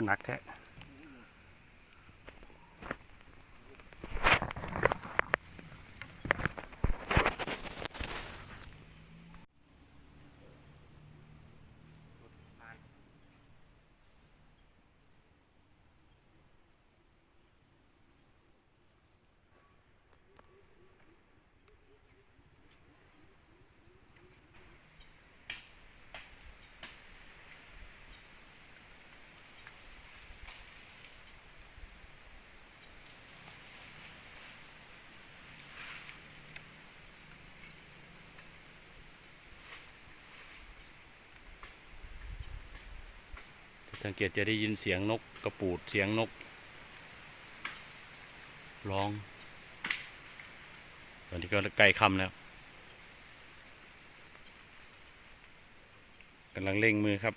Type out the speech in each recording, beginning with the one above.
ขนหนักแท้ สังเกตจะได้ยินเสียงนกกระปูดเสียงนก ร้อง ตอนนี้ก็ใกล้ค่ำแล้วกำลังเร่งมือครับ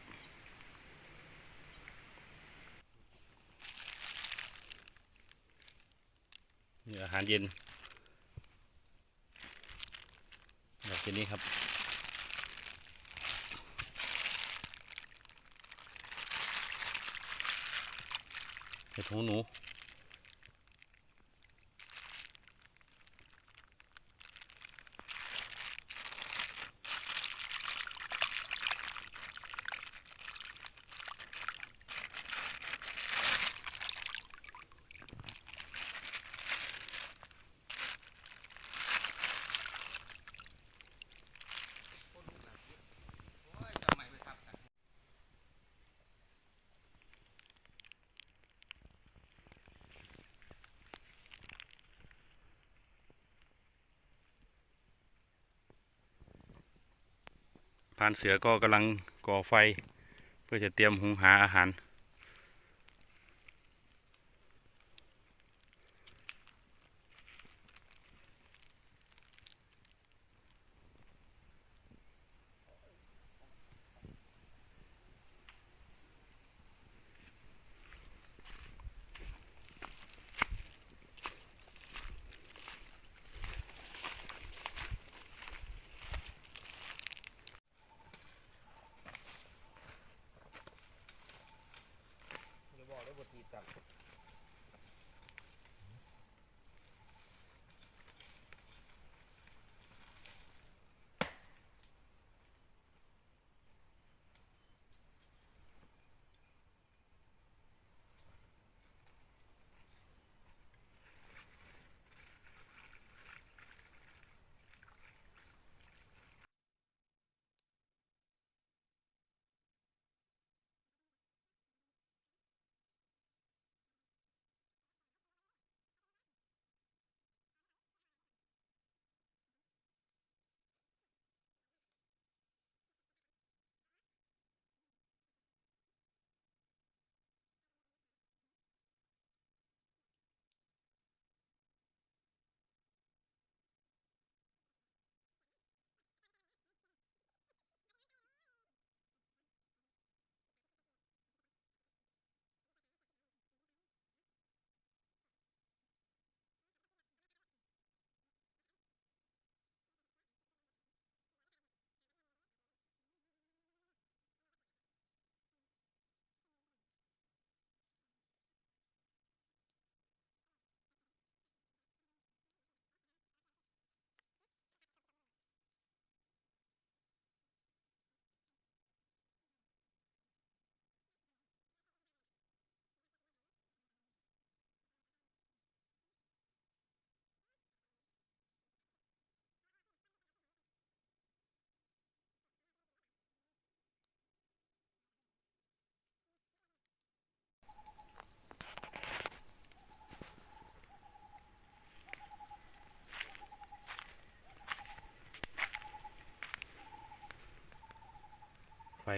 นี่อาหารเย็นแบบนี้ครับ เห็ดานเสือก็กำลังก่อไฟ เพื่อจะเตรียมหุงหาอาหาร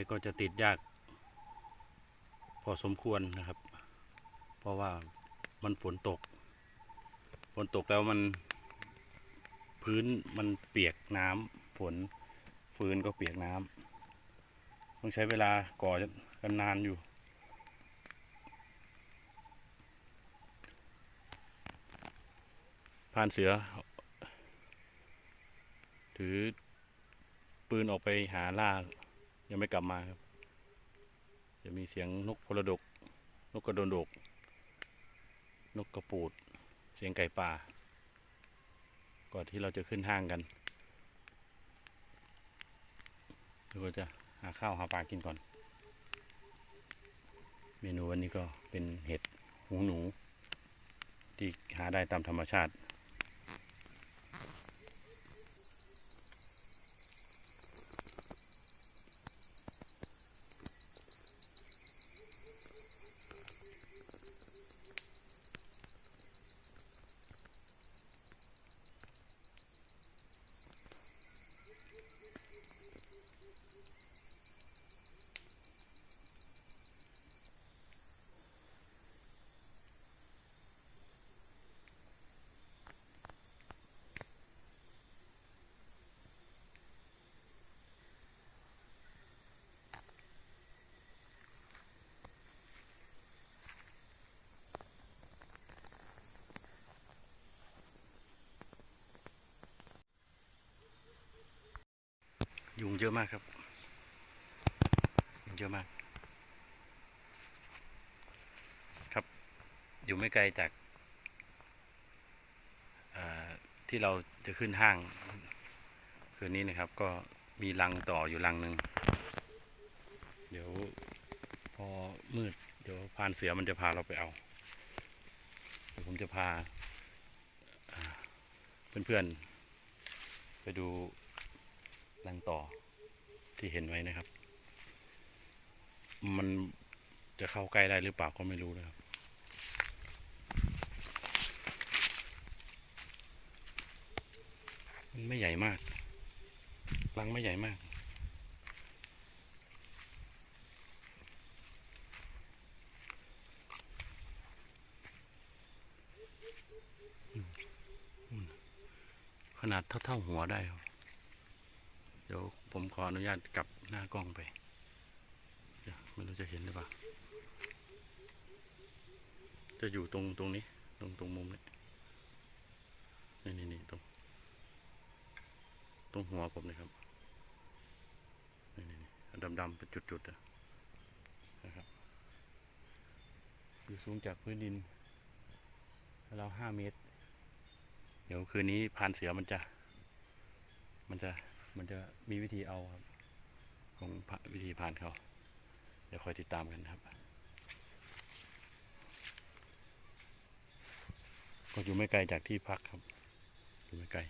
ก็จะติดยาก พอสมควรนะครับ เพราะว่ามันฝนตก ฝนตกแล้วมัน พื้นมันเปียกน้ำฝนฟืนก็เปียกน้ำต้องใช้เวลาก่อกันนานอยู่พรานเสือ ถือปืนออกไปหาล่า ยังไม่กลับมาครับ จะมีเสียงนกพลดก นกกระโดนดก นกกระปูด เสียงไก่ป่า ก่อนที่เราจะขึ้นห้างกันเราจะหาข้าวหาปลากินก่อน เมนูวันนี้ก็เป็นเห็ดหูหนู ที่หาได้ตามธรรมชาติ ยุงเยอะมากครับ ยุงเยอะมาก ครับ อยู่ไม่ไกลจากที่เราจะขึ้นห้าง คืนนี้นะครับ ก็มีรังต่ออยู่รังหนึ่งเดี๋ยวพอมืด เดี๋ยวพานเสือมันจะพาเราไปเอา เดี๋ยวผมจะพาเพื่อนๆไปดู รังต่อที่เห็นไว้นะครับ มันจะเข้าใกล้ได้หรือเปล่าก็ไม่รู้นะครับมันไม่ใหญ่มาก รังไม่ใหญ่มาก ขนาดเท่า ๆ หัวได้ครับ เดี๋ยวผมขออนุญาตกลับหน้ากล้องไปเดี๋ยวไม่รู้จะเห็นหรือเปล่า จะอยู่ตรงตรงนี้ ตรงตรงมุมนี้นี่นี่นี่ตรง ตรงหัวผมนะครับ นี่นี่นี่ดำดำๆเป็นจุดๆอะนะครับอยู่สูงจากพื้นดินเราห้าเมตร เดี๋ยวคืนนี้พานเสือมันจะ มันจะ มันจะมีวิธีเอาครับ ของวิธีผ่านเขา เดี๋ยวคอยติดตามกันครับ ก็อยู่ไม่ไกลจากที่พักครับ อยู่ไม่ไกล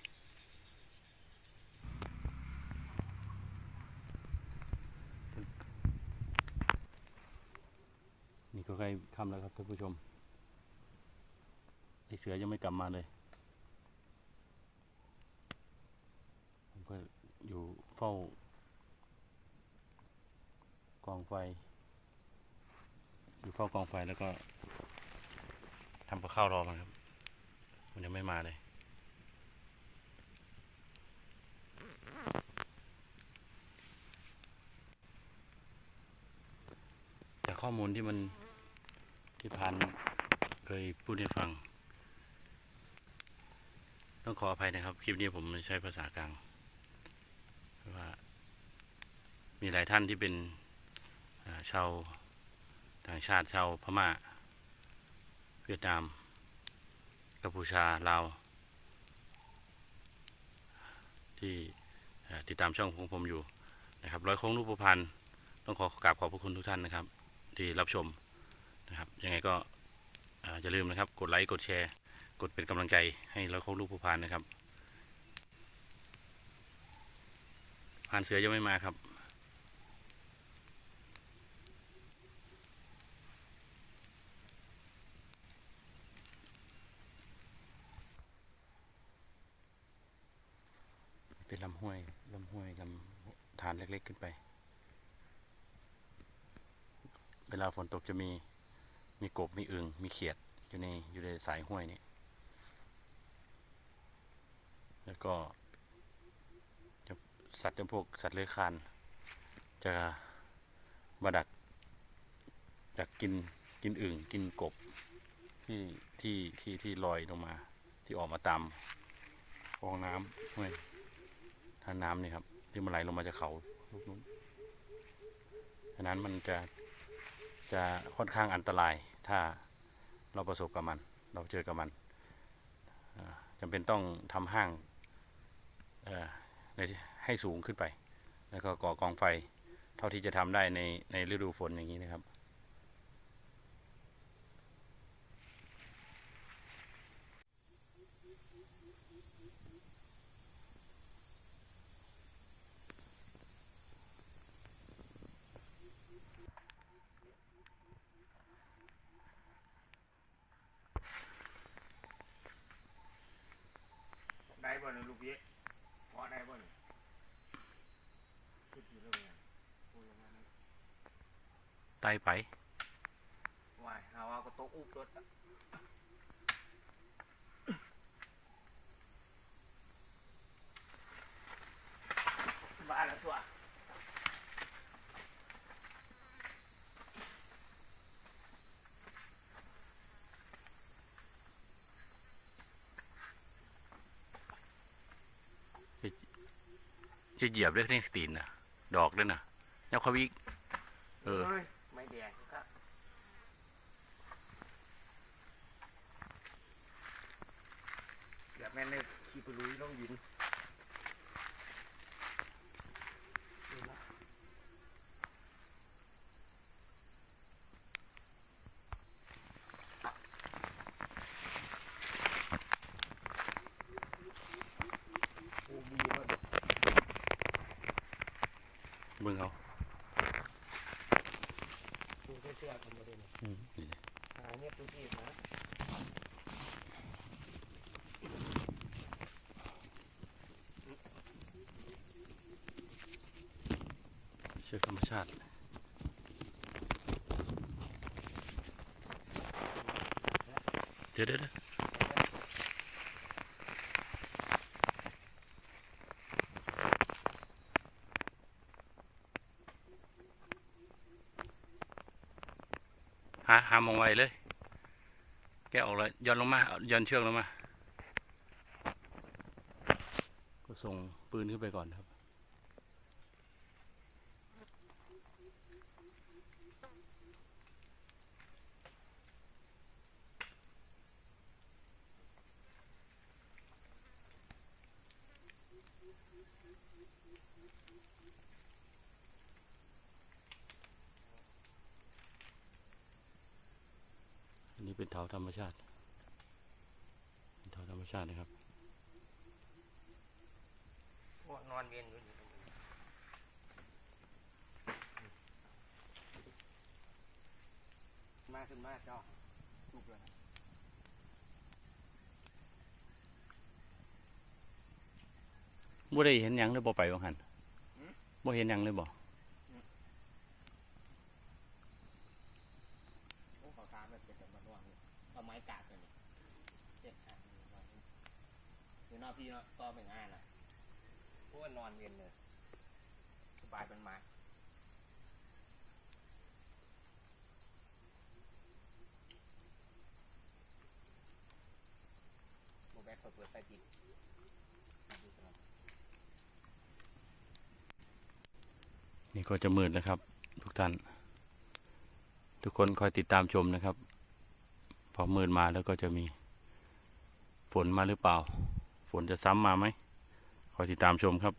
นี่ก็ใกล้ค่ำแล้วครับท่านผู้ชมไอเสือยังไม่กลับมาเลย ผมก็ อยู่เฝ้ากองไฟ อยู่เฝ้ากองไฟแล้วก็ทำกับข้าวรอมันครับ มันยังไม่มาเลยจากข้อมูลที่มันที่พันเคยพูดให้ฟัง ต้องขออภัยนะครับ คลิปนี้ผมใช้ภาษากลาง ว่ามีหลายท่านที่เป็นชาวต่างชาติชาวพม่า เวียดนามกัมพูชาลาว ที่ติดตามช่องของผมอยู่นะครับร้อยโค้งรูปพันธ์ต้องขอกราบขอบพระคุณทุกท่านนะครับ ที่รับชมนะครับยังไงก็อ่าอย่าลืมนะครับ กดไลค์กดแชร์ กดเป็นกำลังใจให้ร้อยโค้งรูปพันธ์นะครับานเสือยังไม่มาครับ เป็นลำห้วยลำห้วยลำธารเล็กๆขึ้นไป เวลาฝนตกจะมีมีกบมีอึงมีเขียดอยู่ในอยู่ในสายห้วยนี้แล้วก็ สัตว์จำพวกสัตว์เลื้อยคลานจะมาดักจากกินกินอึ่งกินกบที่ที่ที่ที่ลอยลงมา ที่ออกมาตามคลองน้ำห้วยท่าน้ำนี่ครับ ที่มันไหลลงมาจากเขาลูกนู้นฉะนั้นมันจะจะค่อนข้างอันตรายถ้าเราประสบกับมัน เราเจอกับมันอ่าจำเป็นต้องทำห้างเอ่อใน ให้สูงขึ้นไป แล้วก็ก่อกองไฟเท่าที่จะทำได้ในในฤดูฝนอย่างนี้นะครับ ได้บ่เนี่ยลูกพี่พอได้บ่เนี่ยคิดอยู่เรื่องเนี่ยพูดอย่างนั้น ไต่ไปวายหาว่าก็ตกอุบรถอะบ้าแล้วตัวจะเหยียบเรื่องนี้ตีนนะดอกด้วยนะเจ้าเขาวิกเออ ฮ้ยไม่แดงครับเดี๋ยวแม่เนี่ยขี่ ไปลุยน้องยินดูนะ โอ้มีมัน เบิ่งเอา ดูเชื่อๆกันมาเลยนะ อืมนี่ หาเนี่ยตัวที่นะ เชือธรรมชาติเดี๋ยวเดี๋ยวหาหามองไว้เลย แกออกแล้วย้อนลงมาย้อนเชือกลงมา ก็ส่งปืนขึ้นไปก่อนครับ อันนี้เป็นเถา ธรรมชาติเป็นเถาธรรมชาตินะครับโอ้นอนเวียนอยู่นี่มาขึ้นมาเจ้าถูกเลยนะบ่ได้เห็นหยังเลยบ่ไปว่าหันบ่เห็นหยังเลยบ่ โอ้ขอตามแบบเป็นแบบนวลๆนี่เอาไม้กาดเลยนี่เจ็ดอันนี่นอนนี่อยู่น อกพี่เนาะก็เป็นง่ายนะโอ้ยนอนเวียนเลยสบายเป็นไม้โมแบกเปิดไฟดินมาดูกันอยนี่ก็จะมืดนะครับ ทุกท่าน ทุกคนคอยติดตามชมนะครับ พอมืดมาแล้วก็จะมีฝนมาหรือเปล่า ฝนจะซ้ำมาไหมคอยติดตามชมครับ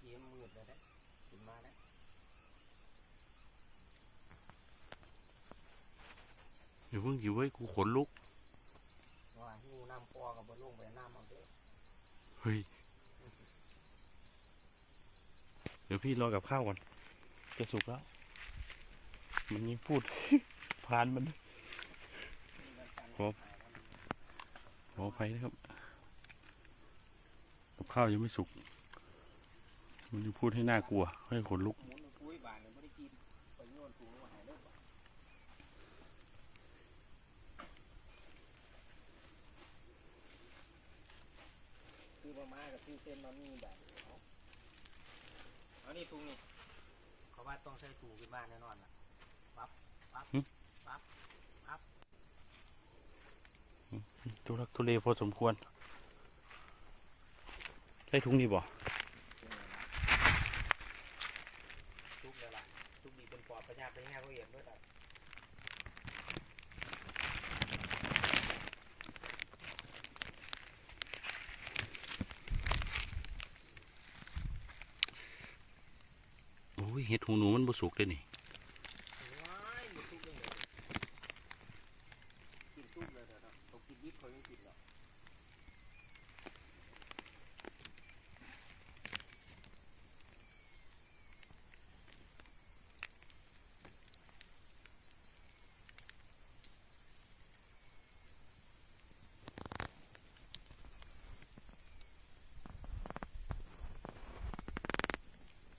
กี้มันมืดเลยนะขึ้นมาแล้วอย่าเพิ่งหิวไว้ยกูขนลุกว่างูน้ำปอกับบนลงไปน้ำเอาเด้อเฮ้ยเดี๋ยวพี่รอกับข้าวก่อนจะสุกแล้ว มันยังพูด ผ่านมันครับขออภัยนะครับ กับข้าวยังไม่สุก มันยังพูดให้น่ากลัว ให้ขนลุกหมุนปุ้ยบานเนี่ยไม่ได้กินไปโยนถุงมาหายเลยบ่คือมาม่ากับซื้อเส้นมามีแบบเอาเอานี่ถุงนี่เขาว่าต้องใส่ถุงขึ้นบ้านแน่นอนล่ะปั๊บปั๊บหึปั๊บปั๊บทุรักทุเลพอสมควรใส่ถุงนี่บ่ ทุกเลยล่ะทุกดีเป็นปอดประหยัดไปง่ายก็เอียดด้วยล่ะ โอ้ย เห็ดหูหนูมันบ่สุกเลยนี่ ว้ายมันทุกเลยกินทุกเลยเถอะเนาะเขากินยิบเขายังกินหรอก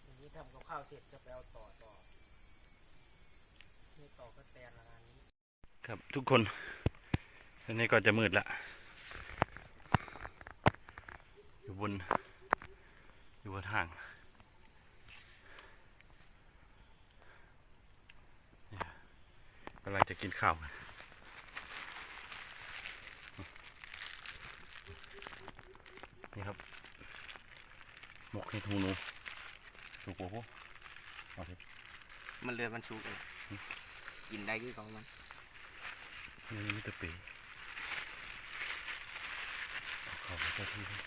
วันนี้ทำกับ ข้าวเสร็จจะไปเอาต่อต่อนี่ต่อก็แตนละงานนี้ ครับทุกคนตอนนี้ก็จะมืดละอยู่บนอยู่บนห้างกำลังจะกินข้าวกันนี่ครับ หมกเห็ดหูนูสุกโอ้โหเอาเถอะ มันเลือดมันชุกเลยกินได้กี่ของมันนี่มิตรปีเอาเขาไปเจ้าที่ด้วย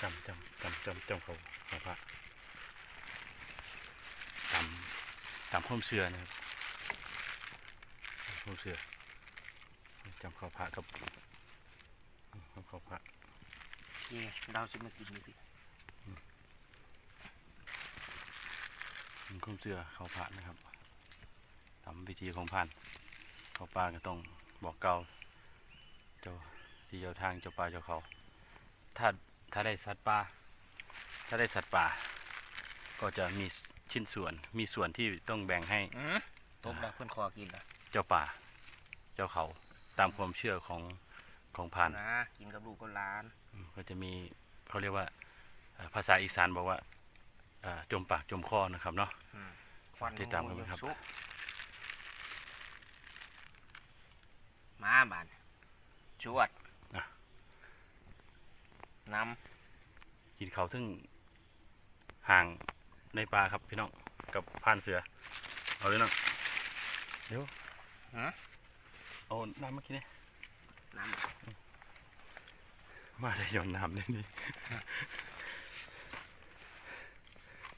จำจำจำจำจำเขาเขาพระจำจำข้อมเสือนะครับข้อมเสือจำเขาพระกับกับเขาพระนี่เราจะมากินนี่พี่ ข้อมเสือเขาพระนะครับทำพิธีของผ่านเขาป่าก็ต้องบอกเกล่าวเจ้าที่เจ้าทางเจ้าป่าเจ้าเขา ถ้าถ้าได้สัตว์ป่าถ้าได้สัตว์ป่า ก็จะมีชิ้นส่วนมีส่วนที่ต้องแบ่งให้อืมตบแล้วเพื่อนคอกินละเจ้าป่า เจ้าเขาตามความเชื่อของของพรานนะกินกับลูกก็ล้านอืมก็จะมีเขาเรียกว่าเอ่อภาษาอีสานบอกว่าเอ่อจมปากจมคอนะครับเนาะควัน ติดตามกันไหมครับสุกมาบานชวดอะน้กินเขาวซึ่งห่างในป่าครับพี่น้องกับพรานเสือ เอาเลยน้องเดี๋ยวำฮะเอาน้ำมากินเนี่ยน้มาได้หย่อนน้ำเลยนี่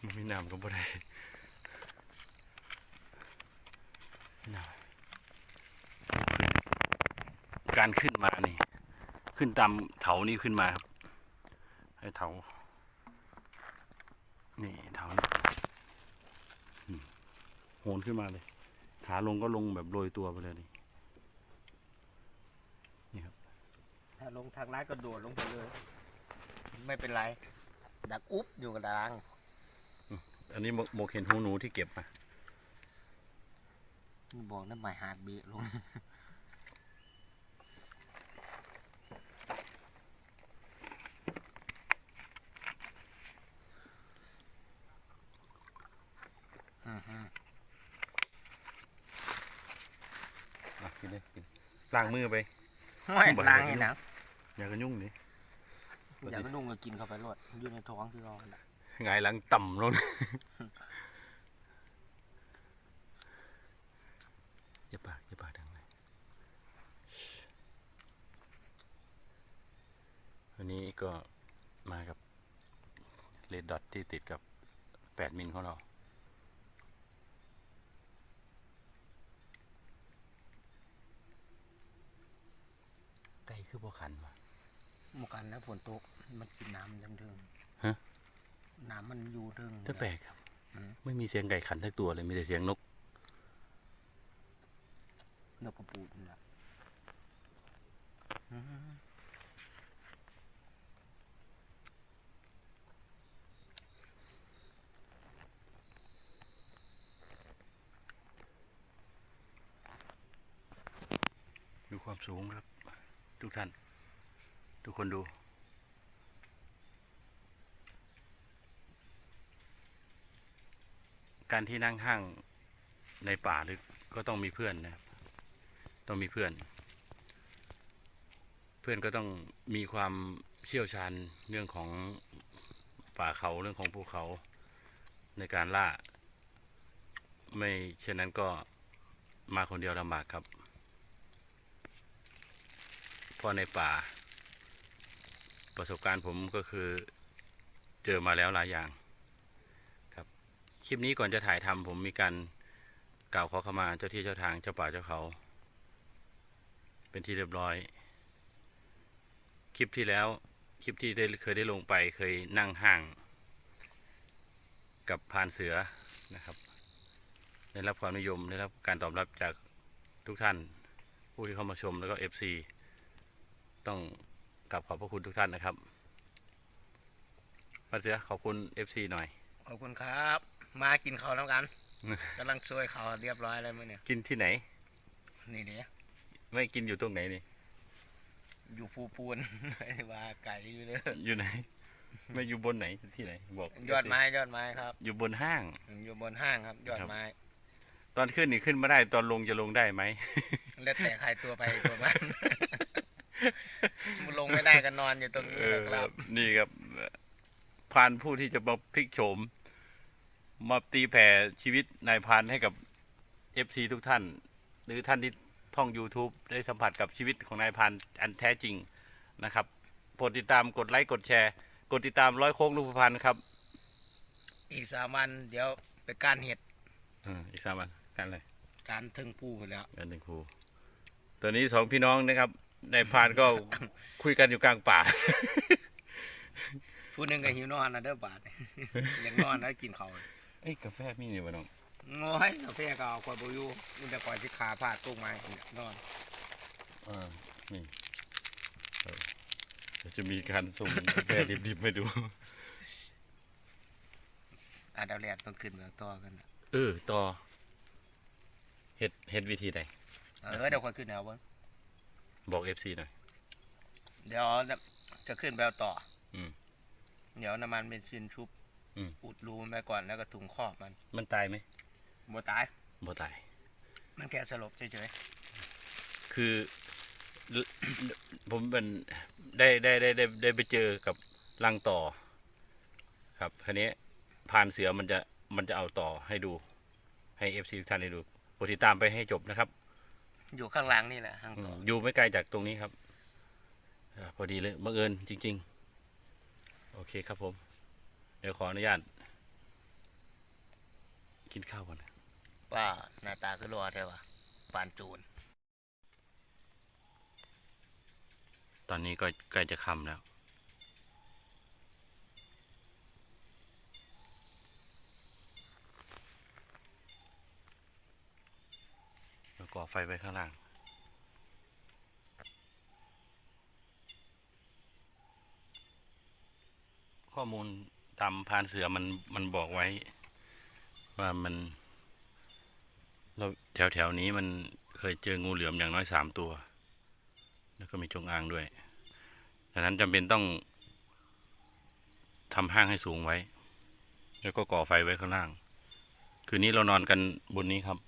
มันมีน้ำก็บ่ได้น้ำ การขึ้นมานี่ ขึ้นตามเถานี่ขึ้นมาครับให้เถา นี่เถานี่อืมโหนขึ้นมาเลย ขาลงก็ลงแบบโรยตัวไปเลยนี่ำถ้าลงทางร้ายก็โดดลงไปเลย ไม่เป็นไร ดักอุ๊บอยู่กับดังอันนี้โมกเห็นหูหนูที่เก็บมา นี่บอกนั่นหมายหาดเบะลงอือฮึอะกินเลยกินล้างมือไป ไม่ล้างให้หนังอย่ากระยุ่งนี่อยากไปนุ่งก็กินเข้าไปรดอยู่ในท้องคือเราน่ะหงายหลังต่ำลง อย่าปากอย่าปากดังเลยอันนี้ก็มากับ เลดดอทที่ ติดกับแปดมิลของเรา ไก่คือบ่ขันวะหมกันนะฝนตกมันกินน้ำยังเดิมฮะน้ำมันอยู่เดิมแต่แปลกครับ อืมไม่มีเสียงไก่ขันทักตัวเลยมีแต่เสียงนก นกกระปูดนี่แหละอืม ดูความ สูงครับ ทุกท่าน ทุกคนดู การที่นั่งห้างในป่าลึกก็ต้องมีเพื่อนนะครับ ต้องมีเพื่อน เพื่อนก็ต้องมีความเชี่ยวชาญเรื่องของป่าเขาเรื่องของภูเขาในการล่า ไม่เช่นนั้นก็มาคนเดียวลำบากครับ เพราะในป่า ประสบการณ์ผมก็คือเจอมาแล้วหลายอย่างครับคลิปนี้ก่อนจะถ่ายทำผมมีการกล่าวขอขมาเจ้าที่เจ้าทางเจ้าป่าเจ้าเขา เป็นที่เรียบร้อย คลิปที่แล้วคลิปที่ได้เคยได้ลงไปเคยนั่งห้าง กับพานเสือนะครับได้รับความนิยมได้รับการตอบรับจากทุกท่านผู้ที่เข้ามาชมแล้วก็ FC ต้องกลับขอบพระคุณทุกท่านนะครับพรานเสือขอบคุณ FC หน่อย ขอบคุณครับ มากินข้าวแล้วกันอืมกำลังช่วยเขาวเรียบร้อยแล้วมั้ยเนี่ยกินที่ไหน นี่เดี๋ยวไม่กินอยู่ตรงไหนนี่ อยู่ภูปูนว่าไก่อยู่เลยอยู่ไหน ไม่อยู่บนไหนที่ไหน บอกยอดไม้ยอดไม้ครับ อยู่บนห้าง อยู่บนห้างครับ ยอดไม้ ตอนขึ้นนี่ขึ้นมาได้ตอนลงจะลงได้ไหมแล้วแต่ใครตัวไปตัวมัน ลงไม่ได้ก็นอนอยู่ตรงนี้เอแหอละครับ นี่ครับพรานผู้ที่จะมาพลิกโฉม มาตีแผ่ชีวิตนายพรานให้กับเอฟซีทุกท่าน หรือท่านที่ท่อง YouTube ได้สัมผัสกับชีวิตของนายพรานอันแท้จริงนะครับโปรดติดตามกดไลค์กดแชร์ กดติดตามร้อยโค้งลูกพันครับ อีกสามวันเดี๋ยวไปการเห็ดอืมอีกสามวันกันเลยการถึงปูไปแล้วกันหนึ่งครูตัวนี้สองพี่น้องนะครับ นายพรานก็คุยกันอยู่กลางป่า ผู้หนึ่งก็หิวนอนนะเด้อบาทยังนอนแล้วกินเขาวเอ้ยกาแฟมีนี่วะน้องง้อยกาแฟก็เอาคอยบอยู่มันจะคอยที่ขาพาดตุ้งไม้เนี่ยนอนอ่านี่เออเดี๋ยวจะมีการส่งกาแฟดิบๆให้ดู อาดาวแลดต้องขึ้นเมืองต่อกันน่ะเออต่อเฮ็ดเฮ็ดวิธีใดเออเดี๋ยวคอยขึ้นเอาเบิ้ง บอกเอฟซีหน่อย เดี๋ยวจะขึ้นไปเอาต่ออมเดี๋ยวน้ำมันเป็นซินชุบอืม อุดรูมันไปก่อนแล้วก็ถุงครอบมันมันตายไหมบัวตาย บ่ตาย มันแค่สลบเฉยคือผมเป็นได้ได้ได้ได้ได้ไปเจอกับรังต่อ ครับคันนี้พานเสือมันจะมันจะเอาต่อให้ดู ให้เอฟซีทุกท่านได้ดูโปรดติดตามไปให้จบนะครับๆ อยู่ข้างหลังนี่แหละห้างอืต่อมออยู่ไม่ไกลจากตรงนี้ครับอาพอดีเลยบังเอิญจริง ๆ โอเคครับผม เดี๋ยวขออนุญาต กินข้าวก่อนนะว่าหน้าตาคือรอใช่ปะปานจูน ตอนนี้ก็ใกล้จะค่ำแล้ว แล้ว ก่อไฟไว้ข้างล่าง ข้อมูลตามพานเสือมันมันบอกไว้ ว่ามันเราแถวแถวๆนี้มันเคยเจองูเหลือมอย่างน้อยสามตัว แล้วก็มีจงอางด้วยดังนั้นจำเป็นต้องทำห้างให้สูงไว้ แล้วก็ก่อไฟไว้ข้างล่าง คืนนี้เรานอนกันบนนี้ครับ